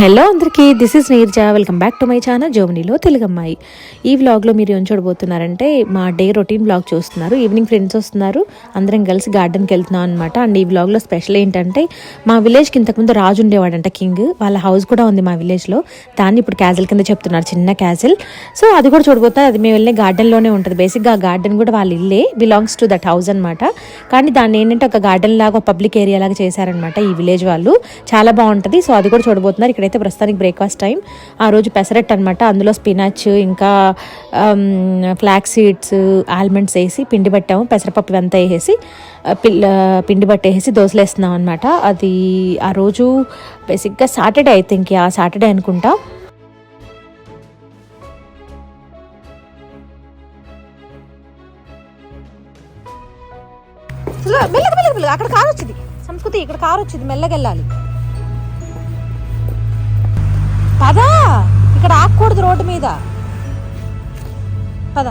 Hello అందరికీ this is Neerja. Welcome back to my channel జోమనీలో తెలుగమ్మాయి. ఈ వ్లాగ్లో మీరు ఏం చూడబోతున్నారంటే మా డే రొటీన్ వ్లాగ్ చూస్తున్నారు. ఈవినింగ్ ఫ్రెండ్స్ వస్తున్నారు. అందరం కలిసి గార్డెన్కి వెళ్తున్నాం అనమాట అండ్ ఈ వ్లాగ్లో స్పెషల్ ఏంటంటే మా విలేజ్కి ఇంతకుముందు రాజు ఉండేవాడంట కింగ్ వాళ్ళ హౌస్ కూడా ఉంది మా విలేజ్లో దాన్ని ఇప్పుడు క్యాజిల్ కింద చెప్తున్నారు చిన్న క్యాజిల్ సో అది కూడా చూడబోతున్నారు. అది మేము వెళ్ళే గార్డెన్లోనే ఉంటుంది. బేసిక్గా ఆ గార్డెన్ కూడా వాళ్ళ ఇల్లే బిలాంగ్స్ టు దట్ హౌస్ అనమాట కానీ దాన్ని ఏంటంటే ఒక గార్డెన్ లాగా పబ్లిక్ ఏరియా లాగా చేశారనమాట ఈ విలేజ్ వాళ్ళు. చాలా బాగుంటుంది. సో అది కూడా చూడబోతున్నారు. ఇక్కడ ఇక్కడైతే ప్రస్తుతానికి బ్రేక్ఫాస్ట్ టైం ఆ రోజు పెసరట్ అనమాట అందులో స్పినచ్ ఇంకా ఫ్లాక్ సీడ్స్ ఆల్మండ్స్ వేసి పిండి పట్టాము. పెసరపప్పు ఇవంతా వేసేసి పిల్ల పిండి పట్టేసి దోశలు వేస్తున్నాం అనమాట అది ఆ రోజు బేసిక్గా సాటర్డే ఐ థింక్ ఆ సాటర్డే అనుకుంటా. మెల్లగా మెల్లగా అక్కడ కారు వచ్చింది. సంస్కృతి ఇక్కడ కారు వచ్చింది. మెల్లగెళ్ళాలి పదా! ఇక్కడ ఆగకూడదు రోడ్డు మీద. పద.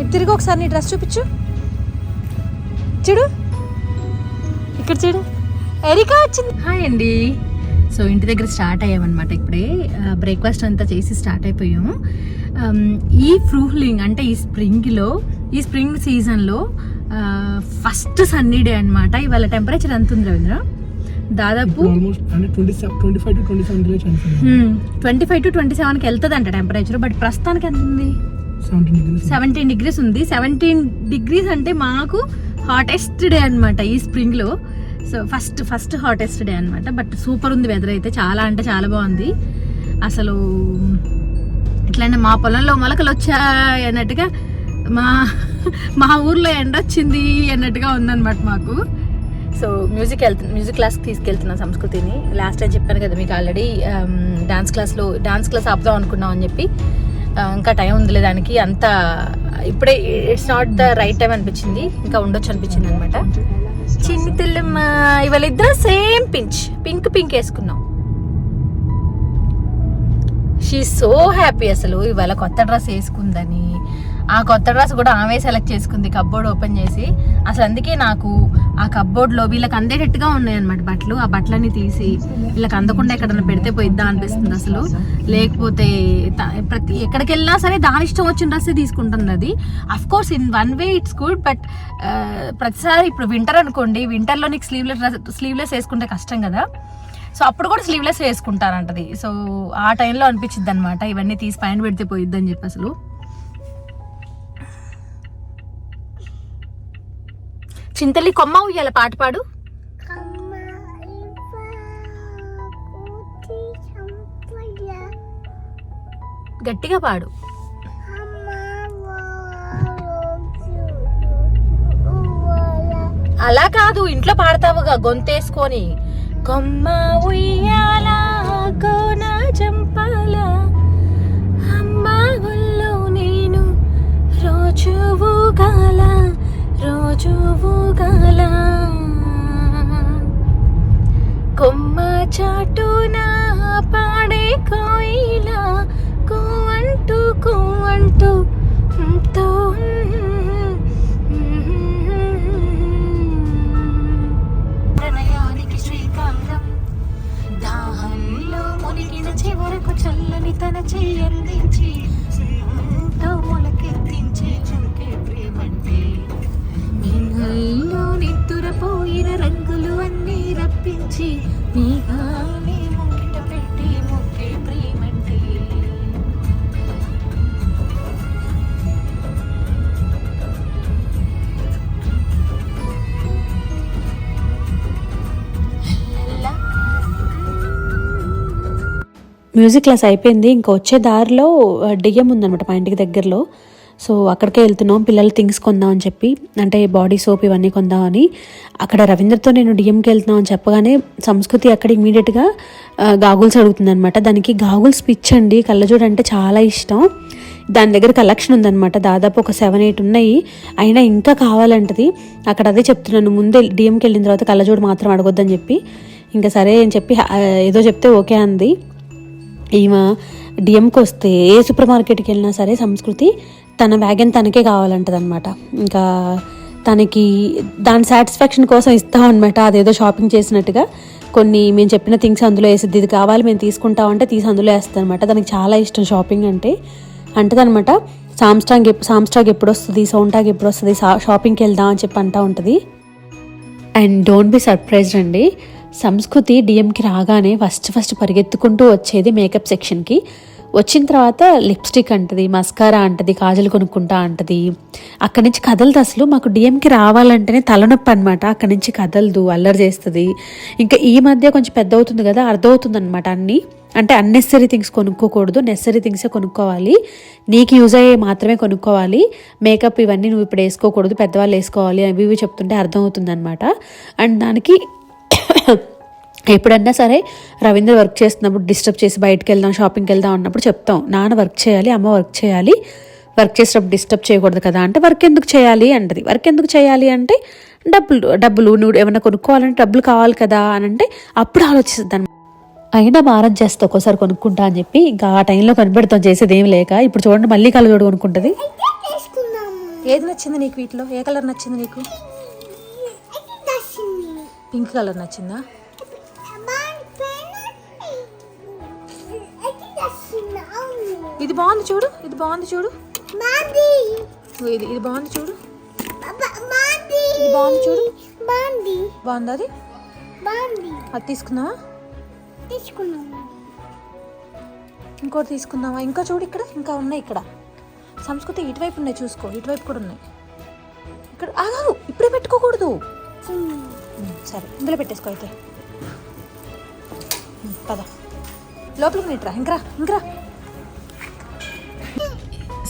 ఇటు తిరిగి ఒకసారి నీ డ్రెస్ చూపించు. చూడు. ఇక్కడ చూడు. ఎరికా వచ్చింది. హాయ్ అండి. సో ఇంటి దగ్గర స్టార్ట్ అయ్యామన్నమాట ఇప్పుడే. బ్రేక్ఫాస్ట్ అంతా చేసి స్టార్ట్ అయిపోయాము ఈ ఫ్రూహ్లింగ్ అంటే ఈ స్ప్రింగ్లో ఈ స్ప్రింగ్ సీజన్లో ఫస్ట్ సన్నీ డే అనమాట ఇవాళ టెంపరేచర్ ఎంత ఉంది రవీంద్ర? దాదాపు ట్వంటీ ఫైవ్ టు ట్వంటీ సెవెన్కి వెళ్తుంది అంట టెంపరేచర్ బట్ ప్రస్తుతానికి ఎంత ఉంది? సెవెంటీన్ డిగ్రీస్ సెవెంటీన్ డిగ్రీస్ ఉంది. సెవెంటీన్ డిగ్రీస్ అంటే మాకు హాటెస్ట్ డే అనమాట ఈ స్ప్రింగ్లో so first first hottest day అనమాట బట్ సూపర్ ఉంది వెదర్ అయితే. చాలా అంటే చాలా బాగుంది. అసలు ఇట్లానే మా పొలంలో మొలకలు వచ్చాయి అన్నట్టుగా మా మా ఊర్లో ఎండ వచ్చింది అన్నట్టుగా ఉందన్నమాట మాకు. సో మ్యూజిక్ వెళ్తు మ్యూజిక్ క్లాస్కి తీసుకెళ్తున్నా సంస్కృతిని. లాస్ట్ టైం చెప్పాను కదా మీకు ఆల్రెడీ డాన్స్ క్లాస్లో డాన్స్ క్లాస్ ఆపుదాం అనుకున్నాం అని చెప్పి. ఇంకా టైం ఉందిలే దానికి అంత ఇప్పుడే it's not the right time అనిపించింది. ఇంకా ఉండొచ్చు అనిపించింది అనమాట చిన్ని తెల్లమ్మ ఇవాళ ఇద్దరు సేమ్ పించ్ పింక్ పింక్ వేసుకున్నాం. షీ సో హ్యాపీ అసలు ఇవాళ కొత్త డ్రెస్ వేసుకుందని. ఆ కొత్త డ్రెస్ కూడా ఆమె సెలెక్ట్ చేసుకుంది కబ్బోర్డ్ ఓపెన్ చేసి. అసలు అందుకే నాకు ఆ కబ్బోర్డ్లో వీళ్ళకి అందేటట్టుగా ఉన్నాయి అనమాట బట్టలు. ఆ బట్టలన్నీ తీసి వీళ్ళకి అందకుండా ఎక్కడన్నా పెడితే పోయిద్దా అనిపిస్తుంది అసలు. లేకపోతే ప్రతి ఎక్కడికి వెళ్ళినా సరే దాని ఇష్టం వచ్చిన డ్రెస్సే తీసుకుంటుంది అది. Of course in one way it's good but ప్రతిసారి ఇప్పుడు వింటర్ అనుకోండి వింటర్లో నీకు స్లీవ్లెస్ డ్రెస్ స్లీవ్లెస్ వేసుకుంటే కష్టం కదా. సో అప్పుడు కూడా స్లీవ్లెస్ వేసుకుంటారంటది. సో ఆ టైంలో అనిపించింది అనమాట ఇవన్నీ తీసి పైన పెడితే పోయిద్దని చెప్పి అసలు. చింతలి కొమ్మ ఉయ్యాల పాట పాడు. గట్టిగా పాడు. అలా కాదు ఇంట్లో పాడతావుగా గొంతేసుకొని. కొమ్మ ఉయ్యాల కోన చంపాల చల్లని తన మ్యూజిక్ క్లాస్ అయిపోయింది. ఇంకా వచ్చే దారిలో డిఎం ఉందనమాట మా ఇంటికి దగ్గరలో. సో అక్కడికే వెళ్తున్నాం. పిల్లలు థింగ్స్ కొందాం అని చెప్పి అంటే బాడీ సోప్ ఇవన్నీ కొందామని అక్కడ రవీంద్రతో నేను డిఎంకి వెళ్తున్నాం అని చెప్పగానే సంస్కృతి అక్కడ ఇమీడియట్గా గాగుల్స్ అడుగుతుంది అనమాట దానికి గాగుల్స్ పిచ్ అండి. కళ్ళజోడు అంటే చాలా ఇష్టం. దాని దగ్గర కలెక్షన్ ఉందన్నమాట. దాదాపు ఒక సెవెన్ ఎయిట్ ఉన్నాయి. అయినా ఇంకా కావాలంటది. అక్కడ అదే చెప్తున్నాను. ముందే డిఎంకి వెళ్ళిన తర్వాత కళ్ళజోడు మాత్రం అడగొద్దని చెప్పి. ఇంకా సరే అని చెప్పి ఏదో చెప్తే ఓకే అంది. ఈమె డిఎంకి వస్తే ఏ సూపర్ మార్కెట్కి వెళ్ళినా సరే సంస్కృతి తన వ్యాగన్ తనకే కావాలంటదనమాట ఇంకా తనకి దాని సాటిస్ఫాక్షన్ కోసం ఇస్తాం అనమాట అదేదో షాపింగ్ చేసినట్టుగా కొన్ని మేము చెప్పిన థింగ్స్ అందులో వేసిద్ది ఇది కావాలి మేము తీసుకుంటామంటే తీసి అందులో వేస్తుంది అనమాట తనకి చాలా ఇష్టం షాపింగ్ అంటే. అంటదనమాట సామ్స్టాంగ్ సామ్స్టాగ్ ఎప్పుడు వస్తుంది సౌంటాగ్ ఎప్పుడు వస్తుంది సా- షాపింగ్కి వెళ్దాం అని చెప్పి అంటూ ఉంటుంది. అండ్ డోంట్ బి సర్ప్రైజ్డ్ అండి. సంస్కృతి డిఎంకి రాగానే ఫస్ట్ ఫస్ట్ పరిగెత్తుకుంటూ వచ్చేది మేకప్ సెక్షన్కి వచ్చిన తర్వాత లిప్స్టిక్ అంటది మస్కారా అంటది కాజులు కొనుక్కుంటా అంటది. అక్కడి నుంచి కదలదు అసలు. మాకు డిఎంకి రావాలంటేనే తలనొప్పి అనమాట అక్కడి నుంచి కదలదు అల్లరి చేస్తుంది. ఇంకా ఈ మధ్య కొంచెం పెద్ద అవుతుంది కదా అర్థమవుతుంది అనమాట అన్నీ. అంటే అన్నెసరీ థింగ్స్ కొనుక్కోకూడదు నెసరీ థింగ్సే కొనుక్కోవాలి. నీకు యూజ్ అయ్యే మాత్రమే కొనుక్కోవాలి. మేకప్ ఇవన్నీ నువ్వు ఇప్పుడు వేసుకోకూడదు పెద్దవాళ్ళు వేసుకోవాలి అవి ఇవి చెప్తుంటే అర్థమవుతుంది అనమాట అండ్ దానికి ఎప్పుడన్నా సరే రవీంద్ర వర్క్ చేస్తున్నప్పుడు డిస్టర్బ్ చేసి బయటకు వెళ్దాం షాపింగ్కి వెళ్దాం అన్నప్పుడు చెప్తాం నాన్న వర్క్ చేయాలి అమ్మ వర్క్ చేయాలి వర్క్ చేసేటప్పుడు డిస్టర్బ్ చేయకూడదు కదా అంటే వర్క్ ఎందుకు చేయాలి? అంటది. వర్క్ ఎందుకు చేయాలి? అంటే డబ్బులు డబ్బులు నువ్వు ఏమైనా కొనుక్కోవాలంటే డబ్బులు కావాలి కదా అని అంటే అప్పుడు ఆలోచిస్తుంది అయినా మారం చేస్తా ఒక్కోసారి కొనుక్కుంటా అని చెప్పి ఇంకా ఆ టైంలో కనిపెడతాం చేసేది ఏం లేక. ఇప్పుడు చూడండి మళ్ళీ కళ్ళజోడు కొనుక్కుంటుంది. ఏది నచ్చింది నీకు వీటిలో? ఏ కలర్ నచ్చింది నీకు? పింక్ కలర్ నచ్చిందా? ఇది బాగుంది చూడు ఇది బాగుంది చూడు. ఇది ఇది బాగుంది చూడు. ఇది బాగుంది చూడు. బాగుంది అది? అది తీసుకుందామా? ఇంకోటి తీసుకుందామా? ఇంకా చూడు ఇక్కడ ఇంకా ఉన్నాయి ఇక్కడ. సంస్కృతి ఇటువైపు ఉన్నాయి చూసుకో ఇటువైపు కూడా ఉన్నాయి. ఇక్కడ ఆగాగు ఇప్పుడే పెట్టుకోకూడదు. సరే ఇందులో పెట్టేసుకో అయితే. పద. లోపలికి నీట్రా ఇంకరా ఇంకరా.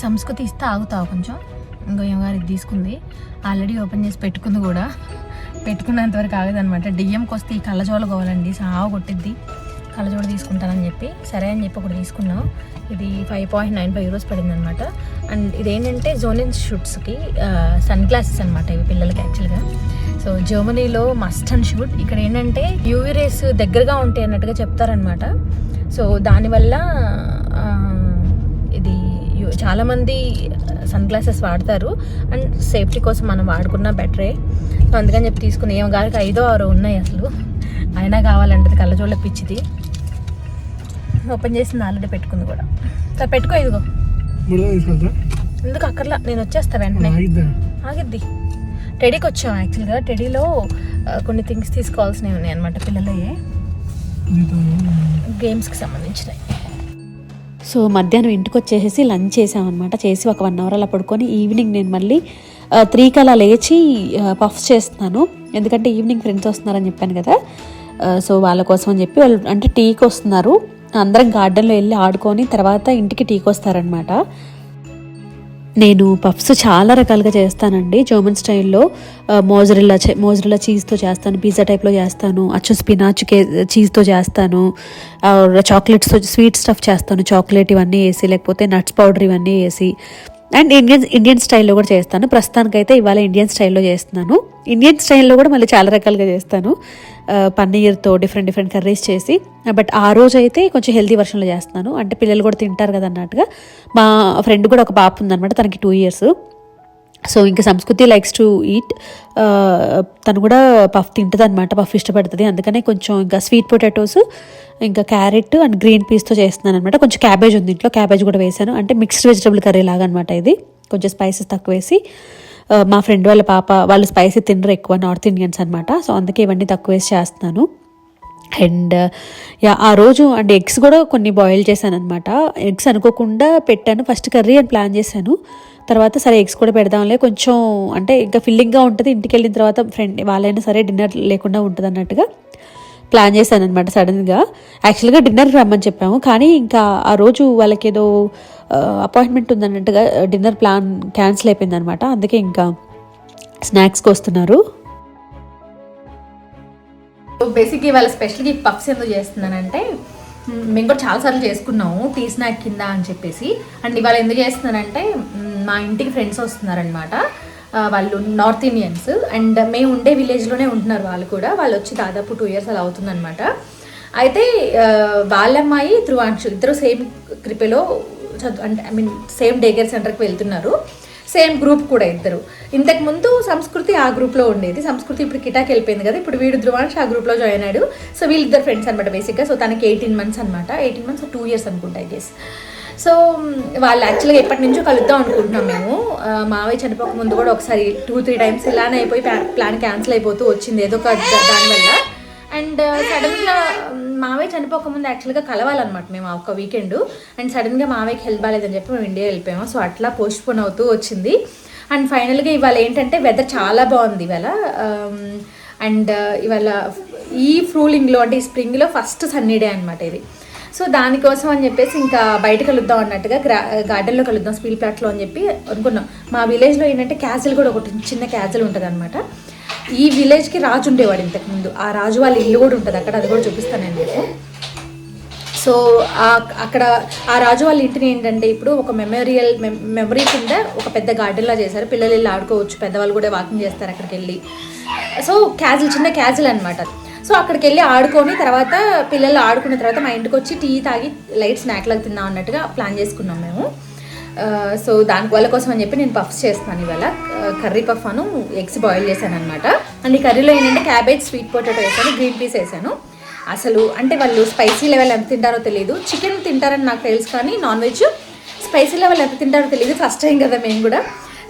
సంస్కృతి ఇస్తే ఆగుతావు కొంచెం. ఇంకో గారికి తీసుకుంది. ఆల్రెడీ ఓపెన్ చేసి పెట్టుకుంది కూడా. పెట్టుకున్నంత వరకు ఆగదనమాట డిఎంకి వస్తే ఈ కళ్ళజోలు కావాలండి. సాగు కొట్టిద్ది. కళ్ళజోడ తీసుకుంటానని చెప్పి. సరే అని చెప్పి ఒకటి తీసుకున్నాం. ఇది five point nine five euros పడింది అనమాట అండ్ ఇదేంటంటే జోనిన్ షూట్స్కి సన్ గ్లాసెస్ అనమాట ఇవి పిల్లలకి యాక్చువల్గా సో జర్మనీలో మస్ట్ అండ్ షూట్ ఇక్కడ ఏంటంటే యూవీ రేస్ దగ్గరగా ఉంటాయి అన్నట్టుగా చెప్తారనమాట సో దానివల్ల ఇది చాలామంది సన్ గ్లాసెస్ వాడతారు. అండ్ సేఫ్టీ కోసం మనం వాడుకున్నా బెటరే. సో అందుకని చెప్పి తీసుకుని ఏమో గారికి ఐదో ఆరో ఉన్నాయి అసలు. అయినా కావాలంటది కళ్ళజోళ్ళ పిచ్చిది. ఓపెన్ చేసింది ఆల్రెడీ పెట్టుకుంది కూడా. సరే పెట్టుకో ఇదిగో. ఎందుకు అక్కర్లా? నేను వచ్చేస్తా వెంటనే. ఆగిద్దా? టెడీకి వచ్చాం యాక్చువల్గా టెడీలో కొన్ని థింగ్స్ తీసుకోవాల్సినవి ఉన్నాయి అనమాట పిల్లలయ్యే. గేమ్స్కి సంబంధించినవి. సో మధ్యాహ్నం ఇంటికి వచ్చేసేసి లంచ్ చేసామన్నమాట. చేసి ఒక వన్ అవర్ అలా పడుకొని ఈవినింగ్ నేను మళ్ళీ త్రీకి అలా లేచి పఫ్స్ చేస్తున్నాను. ఎందుకంటే ఈవినింగ్ ఫ్రెండ్స్ వస్తున్నారని చెప్పాను కదా. సో వాళ్ళ కోసం అని చెప్పి వాళ్ళు అంటే టీకి వస్తున్నారు అందరం గార్డెన్లో వెళ్ళి ఆడుకొని తర్వాత ఇంటికి టీకి వస్తారనమాట నేను పఫ్స్ చాలా రకాలుగా చేస్తానండి. జర్మన్ స్టైల్లో మోజరిల్లా మోజరిల్లా చీజ్తో చేస్తాను పిజ్జా టైప్లో చేస్తాను అచ్చు స్పినాచ్ కే చీజ్తో చేస్తాను చాక్లెట్స్తో స్వీట్ స్టఫ్ చేస్తాను చాక్లెట్ ఇవన్నీ వేసి లేకపోతే నట్స్ పౌడర్ ఇవన్నీ వేసి అండ్ ఇండియన్ ఇండియన్ స్టైల్లో కూడా చేస్తాను. ప్రస్తుతానికైతే ఇవాళ ఇండియన్ స్టైల్లో చేస్తున్నాను. ఇండియన్ స్టైల్లో కూడా మళ్ళీ చాలా రకాలుగా చేస్తాను. పన్నీర్తో డిఫరెంట్ డిఫరెంట్ కర్రీస్ చేసి బట్ ఆ రోజు అయితే కొంచెం హెల్దీ వర్షన్లో చేస్తున్నాను. అంటే పిల్లలు కూడా తింటారు కదా అన్నట్టుగా. మా ఫ్రెండ్ కూడా ఒక పాప ఉందన్నమాట తనకి టూ ఇయర్స్ సో ఇంకా సంస్కృతి లైక్స్ టు ఈట్ తను కూడా పఫ్ తింటుంది అనమాట పఫ్ ఇష్టపడుతుంది. అందుకనే కొంచెం ఇంకా స్వీట్ పొటాటోస్ ఇంకా క్యారెట్ అండ్ గ్రీన్ పీస్తో చేస్తున్నాను అనమాట కొంచెం క్యాబేజ్ ఉంది ఇంట్లో క్యాబేజ్ కూడా వేసాను. అంటే మిక్స్డ్ వెజిటబుల్ కర్రీ లాగా అనమాట ఇది. కొంచెం స్పైసెస్ తక్కువ వేసి మా ఫ్రెండ్ వాళ్ళ పాప వాళ్ళు స్పైసీ తినరు ఎక్కువ నార్త్ ఇండియన్స్ అనమాట సో అందుకే ఇవన్నీ తక్కువ వేసి చేస్తున్నాను. అండ్ యా ఆ రోజు అండ్ ఎగ్స్ కూడా కొన్ని బాయిల్ చేశాను అనమాట ఎగ్స్ అనుకోకుండా పెట్టాను. ఫస్ట్ కర్రీ అని ప్లాన్ చేశాను. తర్వాత సరే ఎగ్స్ కూడా పెడదాంలే. కొంచెం అంటే ఇంకా ఫిల్లింగ్గా ఉంటుంది. ఇంటికి వెళ్ళిన తర్వాత ఫ్రెండ్ వాళ్ళైనా సరే డిన్నర్ లేకుండా ఉంటుంది అన్నట్టుగా ప్లాన్ చేశాను అనమాట సడన్గా యాక్చువల్గా డిన్నర్ రమ్మని చెప్పాము. కానీ ఇంకా ఆ రోజు వాళ్ళకి ఏదో అపాయింట్మెంట్ ఉందన్నట్టుగా డిన్నర్ ప్లాన్ క్యాన్సిల్ అయిపోయింది అనమాట అందుకే ఇంకా స్నాక్స్కి వస్తున్నారు బేసిక్ ఇవాళ స్పెషల్గా ఈ ఎందుకు చేస్తున్నానంటే మేము కూడా చాలాసార్లు చేసుకున్నాము టీ స్నాక్ కింద అని చెప్పేసి. అండ్ ఇవాళ ఎందుకు చేస్తున్నానంటే మా ఇంటికి ఫ్రెండ్స్ వస్తున్నారనమాట వాళ్ళు నార్త్ ఇండియన్స్. అండ్ మేము ఉండే విలేజ్లోనే ఉంటున్నారు వాళ్ళు కూడా. వాళ్ళు వచ్చి దాదాపు టూ ఇయర్స్ అలా అవుతుందన్నమాట. అయితే వాళ్ళమ్మాయి వాళ్ళ ధ్రువాంశు ఇద్దరు సేమ్ కృపలో చదువు అంటే I mean same day care సెంటర్కి వెళ్తున్నారు. సేమ్ గ్రూప్ కూడా ఇద్దరు. ఇంతకు ముందు సంస్కృతి ఆ గ్రూప్లో ఉండేది. సంస్కృతి ఇప్పుడు కిటాకి వెళ్ళిపోయింది కదా. ఇప్పుడు వీడు ధృవాంశ్ ఆ గ్రూప్లో జాయిన్ అయ్యాడు. సో వీళ్ళిద్దరు ఫ్రెండ్స్ అనమాట బేసిక్గా సో తనకి ఎయిటీన్ మంత్స్ అనమాట ఎయిటీన్ మంత్స్ టూ ఇయర్స్ అనుకుంటా ఐ గెస్ సో వాళ్ళు యాక్చువల్గా ఎప్పటి నుంచో కలుద్దాం అనుకుంటున్నాం మేము. మావయ్య చనిపోక ముందు కూడా ఒకసారి టూ త్రీ టైమ్స్ ఇలానే అయిపోయి ప్లాన్ క్యాన్సిల్ అయిపోతూ వచ్చింది. ఏదో ఒక దానివల్ల. అండ్ సడన్గా మావయ్య చనిపోక ముందు యాక్చువల్గా కలవాలన్నమాట మేము ఒక వీకెండ్ అండ్ సడన్గా మావయ్యకి హెల్ప్ బాగాలేదని చెప్పి మేము ఇండియా వెళ్ళిపోయాము. సో అట్లా పోస్ట్పోన్ అవుతూ వచ్చింది. అండ్ ఫైనల్గా ఇవాళ ఏంటంటే వెదర్ చాలా బాగుంది ఇవాళ. Um, అండ్ uh, ఇవాళ ఈ ఫ్రూలింగ్లో అంటే ఈ స్ప్రింగ్లో ఫస్ట్ సన్నీ డే అనమాట ఇది. సో దానికోసం అని చెప్పేసి ఇంకా బయట కలుద్దాం అన్నట్టుగా గ్రా గార్డెన్లో uh, కలుద్దాం స్పీల్ ప్లాట్లో అని చెప్పి అనుకున్నాం. మా విలేజ్లో ఏంటంటే క్యాజిల్ కూడా ఒకటి చిన్న క్యాజిల్ ఉంటుంది అనమాట ఈ విలేజ్కి రాజు ఉండేవాడు ఇంతకుముందు ఆ రాజు వాళ్ళ ఇల్లు కూడా ఉంటుంది. అక్కడ అది కూడా చూపిస్తాను నేను మీకు. సో ఆ- అక్కడ ఆ రాజు వాళ్ళ ఇంటిని ఏంటంటే ఇప్పుడు ఒక మెమోరియల్ మెమరీ కింద ఒక పెద్ద గార్డెన్లా చేశారు. పిల్లలు వెళ్ళి ఆడుకోవచ్చు. పెద్దవాళ్ళు కూడా వాకింగ్ చేస్తారు అక్కడికి వెళ్ళి. సో క్యాజిల్ చిన్న క్యాజిల్ అనమాట సో అక్కడికి వెళ్ళి ఆడుకొని తర్వాత పిల్లలు ఆడుకున్న తర్వాత మా ఇంటికి వచ్చి టీ తాగి లైట్ స్నాక్ లాగా తిన్నాం అన్నట్టుగా ప్లాన్ చేసుకున్నాం మేము. సో దాని వాళ్ళ కోసం అని చెప్పి నేను పఫ్స్ చేస్తాను ఇవాళ. కర్రీ పఫ్ అను ఎగ్స్ బాయిల్ చేశాను అనమాట అండ్ ఈ కర్రీలో ఏంటంటే క్యాబేజ్ స్వీట్ పొటాటో వేసాను గ్రీన్ పీస్ వేసాను. అసలు అంటే వాళ్ళు స్పైసీ లెవెల్ ఎంత తింటారో తెలియదు చికెన్ తింటారని నాకు తెలుసు కానీ నాన్ వెజ్ స్పైసీ లెవెల్ ఎంత తింటారో తెలియదు ఫస్ట్ టైం కదా మేము కూడా.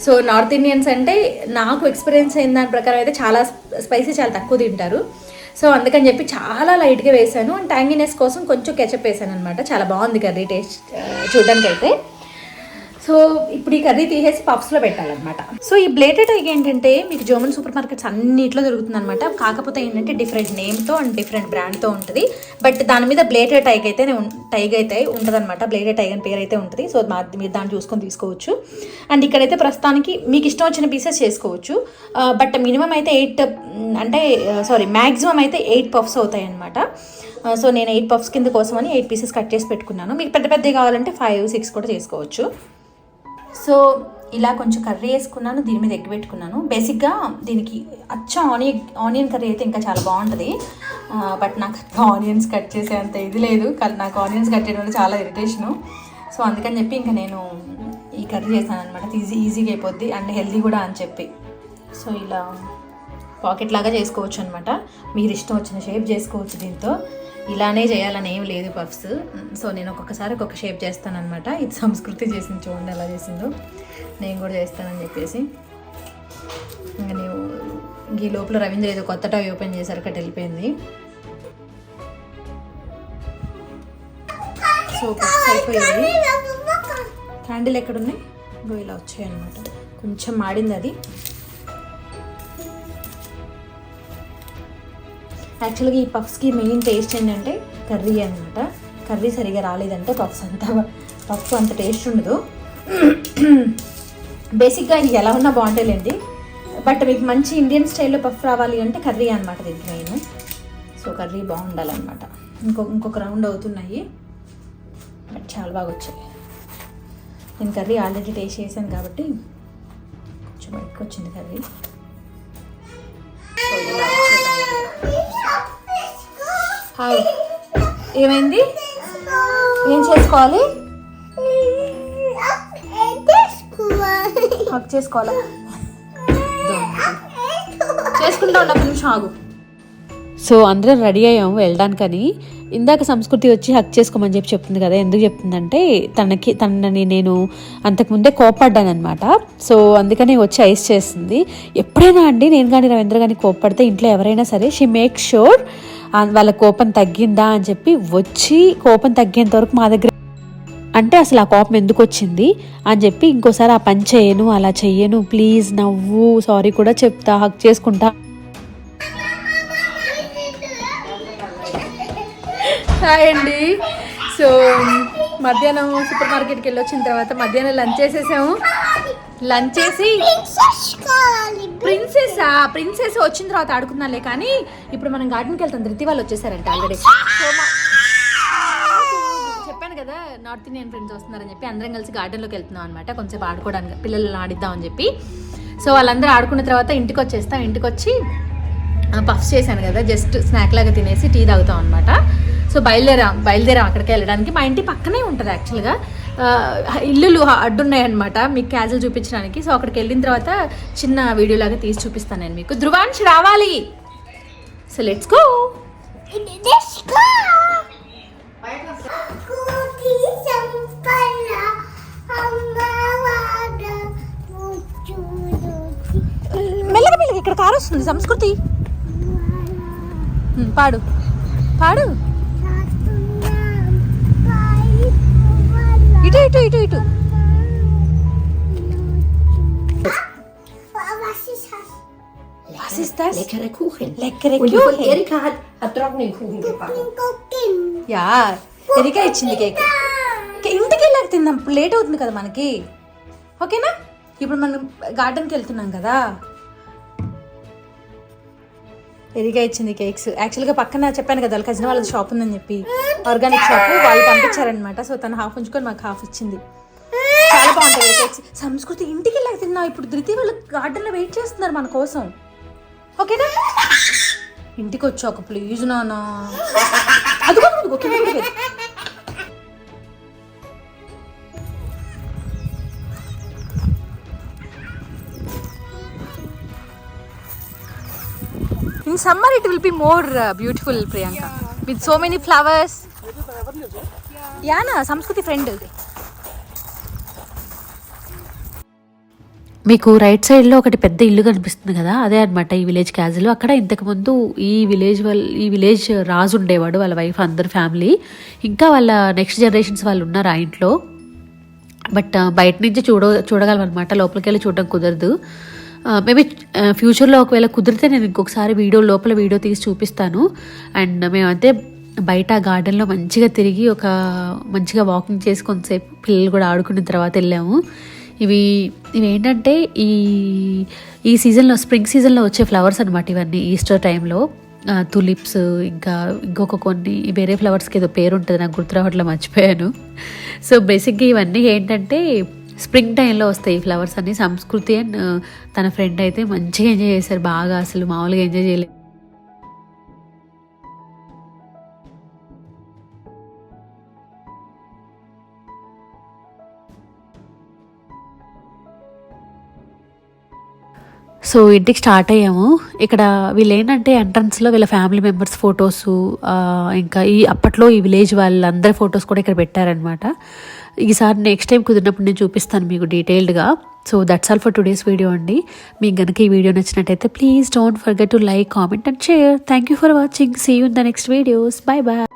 సో నార్త్ ఇండియన్స్ అంటే నాకు ఎక్స్పీరియన్స్ అయిన దాని ప్రకారం అయితే చాలా స్పైసీ చాలా తక్కువ తింటారు. సో అందుకని చెప్పి చాలా లైట్గా వేసాను. అండ్ ట్యాంగినెస్ కోసం కొంచెం కెచప్ వేసాను అనమాట చాలా బాగుంది కర్రీ టేస్ట్ చూడడానికి అయితే సో ఇప్పుడు ఈ కర్రీ తీసేసి పఫ్స్లో పెట్టాలన్నమాట. సో ఈ బ్లేటెడ్ ఎగ్ ఏంటంటే మీకు జర్మన్ సూపర్ మార్కెట్స్ అన్నిట్లో దొరుకుతుంది అనమాట కాకపోతే ఏంటంటే డిఫరెంట్ నేమ్తో అండ్ డిఫరెంట్ బ్రాండ్తో ఉంటుంది. బట్ దాని మీద బ్లేటెడ్ టైగ్ అయితే టైగ్ అయితే ఉంటుంది అనమాట బ్లేటెడ్ టైగ్ అని పేరు అయితే ఉంటుంది. సో మా మీరు దాన్ని చూసుకొని తీసుకోవచ్చు. అండ్ ఇక్కడైతే ప్రస్తుతానికి మీకు ఇష్టం వచ్చిన పీసెస్ చేసుకోవచ్చు. బట్ మినిమం అయితే ఎయిట్ అంటే సారీ మ్యాక్సిమం అయితే ఎయిట్ పఫ్స్ అవుతాయి అనమాట సో నేను ఎయిట్ పఫ్స్ కింద కోసమని ఎయిట్ పీసెస్ కట్ చేసి పెట్టుకున్నాను. మీకు పెద్ద పెద్దవి కావాలంటే ఫైవ్ సిక్స్ కూడా చేసుకోవచ్చు. సో ఇలా కొంచెం కర్రీ వేసుకున్నాను దీని మీద ఎగ్ పెట్టుకున్నాను. బేసిక్గా దీనికి అచ్చ ఆనియన్ ఆనియన్ కర్రీ అయితే ఇంకా చాలా బాగుంటుంది. బట్ నాకు ఆనియన్స్ కట్ చేసే అంత ఇది లేదు. కానీ నాకు ఆనియన్స్ కట్ చేయడం వల్ల చాలా ఇరిటేషను సో అందుకని చెప్పి ఇంకా నేను ఈ కర్రీ చేశాను అనమాట ఈజీ ఈజీగా అయిపోద్ది అండ్ హెల్దీ కూడా అని చెప్పి. సో ఇలా పాకెట్ లాగా చేసుకోవచ్చు అనమాట మీరు ఇష్టం వచ్చిన షేప్ చేసుకోవచ్చు దీంతో. ఇలానే చేయాలని ఏం లేదు పఫ్స్. సో నేను ఒక్కొక్కసారి ఒక్కొక్క షేప్ చేస్తానమాట ఇది సంస్కృతి చేసింది చూడండి ఎలా చేసిందో. నేను కూడా చేస్తానని చెప్పేసి. ఇంకా నేను ఈ లోపల రవీంద్ర ఏదో కొత్త టవ్ ఓపెన్ చేశారు అక్కడ వెళ్ళిపోయింది. సో పఫ్స్ అయిపోయింది. క్యాండిల్ ఎక్కడున్నాయి? ఇలా వచ్చాయి అనమాట కొంచెం మాడింది అది. యాక్చువల్గా ఈ పఫ్స్కి మెయిన్ టేస్ట్ ఏంటంటే కర్రీ అనమాట కర్రీ సరిగా రాలేదంటే పఫ్స్ అంతా పఫ్ అంత టేస్ట్ ఉండదు. బేసిక్గా ఇది ఎలా ఉన్నా బాగుంటాయిలేండి బట్ మీకు మంచి ఇండియన్ స్టైల్లో పఫ్ రావాలి అంటే కర్రీ అనమాట దీనికి మెయిన్. So curry బాగుండాలన్నమాట. ఇంకో ఇంకొక రౌండ్ అవుతున్నాయి. బట్ చాలా బాగా వచ్చాయి. నేను కర్రీ ఆల్రెడీ టేస్ట్ చేశాను కాబట్టి కొంచెం బయటకు వచ్చింది కర్రీ. ఏమైంది? ఏం చేసుకోవాలి? హక్ చేసుకోవాలా? చేసుకుంటా ఉన్న నిమిషం ఆగు. సో అందరం రెడీ అయ్యాము వెళ్ళడానికని. ఇందాక సంస్కృతి వచ్చి హక్ చేసుకోమని చెప్పి చెప్తుంది కదా ఎందుకు చెప్తుందంటే తనకి తనని నేను అంతకుముందే కోప్పడ్డాను అనమాట సో అందుకనే వచ్చి ఐస్ చేస్తుంది. ఎప్పుడైనా అండి నేను కానీ రవీంద్ర కానీ కోప్పడితే ఇంట్లో ఎవరైనా సరే షీ మేక్ షూర్ వాళ్ళ కోపం తగ్గిందా అని చెప్పి వచ్చి కోపం తగ్గేంత వరకు మా దగ్గర అంటే అసలు ఆ కోపం ఎందుకు వచ్చింది అని చెప్పి ఇంకోసారి ఆ పని చేయను అలా చెయ్యను ప్లీజ్ నవ్వు సారీ కూడా చెప్తా హక్ చేసుకుంటా. హాయ్ అండి. సో మధ్యాహ్నం సూపర్ మార్కెట్కి వెళ్ళి వచ్చిన తర్వాత మధ్యాహ్నం లంచ్ చేసేసాము. లంచ్ చేసి ప్రిన్సెస్ ప్రిన్సెస్ వచ్చిన తర్వాత ఆడుకుందాంలే కానీ ఇప్పుడు మనం గార్డెన్కి వెళ్తాం. ధృతి వాళ్ళు వచ్చేసారంట ఆల్రెడీ. చెప్పాను కదా నార్త్ ఇండియన్ ఫ్రెండ్స్ వస్తున్నారని చెప్పి అందరం కలిసి గార్డెన్లోకి వెళ్తున్నాం అనమాట కొంచెం ఆడుకోవడానికి పిల్లల్ని ఆడిద్దామని చెప్పి. సో వాళ్ళందరూ ఆడుకున్న తర్వాత ఇంటికి వచ్చేస్తాం. ఇంటికి వచ్చి పఫ్స్ చేశాను కదా జస్ట్ స్నాక్ లాగా తినేసి టీ తాగుతాం అనమాట సో బయలుదేరాం బయలుదేరాం అక్కడికి వెళ్ళడానికి. మా ఇంటి పక్కనే ఉంటుంది యాక్చువల్గా ఇల్లులు అడ్డున్నాయన్నమాట. మీకు క్యాజువల్ చూపించడానికి. సో అక్కడికి వెళ్ళిన తర్వాత చిన్న వీడియో లాగా తీసి చూపిస్తాను నేను మీకు. ధృవాంశ్ రావాలి. సో లెట్స్ గో మెల్లగా మెల్లగా ఇక్కడ కారు వస్తుంది. సంస్కృతి. పాడు. పాడు. ఇటు ఇటు ఇటు ఇటు. ఇచ్చింది కేక్ ఇంటికి వెళ్ళాక తిందాం. లేట్ అవుతుంది కదా మనకి. ఓకేనా ఇప్పుడు మనం గార్డెన్కి వెళ్తున్నాం కదా. ఎరిగా ఇచ్చింది కేక్స్ యాక్చువల్గా పక్కన చెప్పాను కదా వాళ్ళ కజిన్ వాళ్ళ షాప్ ఉందని చెప్పి. ఆర్గానిక్ షాప్ వాళ్ళు పంపించారనమాట సో తను హాఫ్ ఉంచుకొని మాకు హాఫ్ ఇచ్చింది. చాలా బాగుంటాయి కేక్స్ సంస్కృతి ఇంటికి వెళ్ళాక తిన్నా. ఇప్పుడు ధృతి వాళ్ళు గార్డెన్లో వెయిట్ చేస్తున్నారు మన కోసం. ఓకేనా ఇంటికి వచ్చాక ప్లీజ్ నానా అదిగో అదిగో it will be more uh, beautiful, Priyanka. With so many flowers. Yeah, na, Sanskriti friend మీకు రైట్ సైడ్లో ఒకటి పెద్ద ఇల్లు కనిపిస్తుంది కదా అదే అనమాట ఈ విలేజ్ క్యాజిల్ అక్కడ ఇంతకుముందు ఈ విలేజ్ వాళ్ళ ఈ విలేజ్ రాజు ఉండేవాడు వాళ్ళ వైఫ్ అందరు ఫ్యామిలీ ఇంకా వాళ్ళ నెక్స్ట్ జనరేషన్స్ వాళ్ళు ఉన్నారు ఆ ఇంట్లో. బట్ బయట నుంచి చూడ చూడగలం అనమాట లోపలికి వెళ్ళి చూడడం కుదరదు. Uh, మేబీ ఫ్యూచర్లో uh, ఒకవేళ కుదిరితే నేను ఇంకొకసారి వీడియో లోపల వీడియో తీసి చూపిస్తాను. అండ్ మేమైతే బయట గార్డెన్లో మంచిగా తిరిగి ఒక మంచిగా వాకింగ్ చేసి కొంతసేపు పిల్లలు కూడా ఆడుకున్న తర్వాత వెళ్ళాము. ఇవి ఇవి ఏంటంటే ఈ ఈ సీజన్లో స్ప్రింగ్ సీజన్లో వచ్చే ఫ్లవర్స్ అనమాట ఇవన్నీ ఈస్టర్ టైంలో తులిప్స్ ఇంకా ఇంకొక కొన్ని వేరే ఫ్లవర్స్కి ఏదో పేరు ఉంటుంది నాకు గుర్తు రావట్లే మర్చిపోయాను. సో బేసిక్గా ఇవన్నీ ఏంటంటే స్ప్రింగ్ టైంలో వస్తాయి ఈ ఫ్లవర్స్ అన్ని. సంస్కృతి అండ్ తన ఫ్రెండ్ అయితే మంచిగా ఎంజాయ్ చేశారు. బాగా అసలు మామూలుగా ఎంజాయ్ చేయలేదు. సో ఇంటికి స్టార్ట్ అయ్యాము. ఇక్కడ వీళ్ళు ఏంటంటే ఎంట్రన్స్లో వీళ్ళ ఫ్యామిలీ మెంబర్స్ ఫొటోస్ ఇంకా ఈ అప్పట్లో ఈ విలేజ్ వాళ్ళందరి ఫొటోస్ కూడా ఇక్కడ పెట్టారనమాట ఈసారి నెక్స్ట్ టైం కుదిరినప్పుడు నేను చూపిస్తాను మీకు డీటెయిల్డ్గా. So that's all for today's video అండి. మీకు కనుక ఈ వీడియో నచ్చినట్టయితే please don't forget to like comment and share. Thank you for watching. See you in the next videos. Bye bye.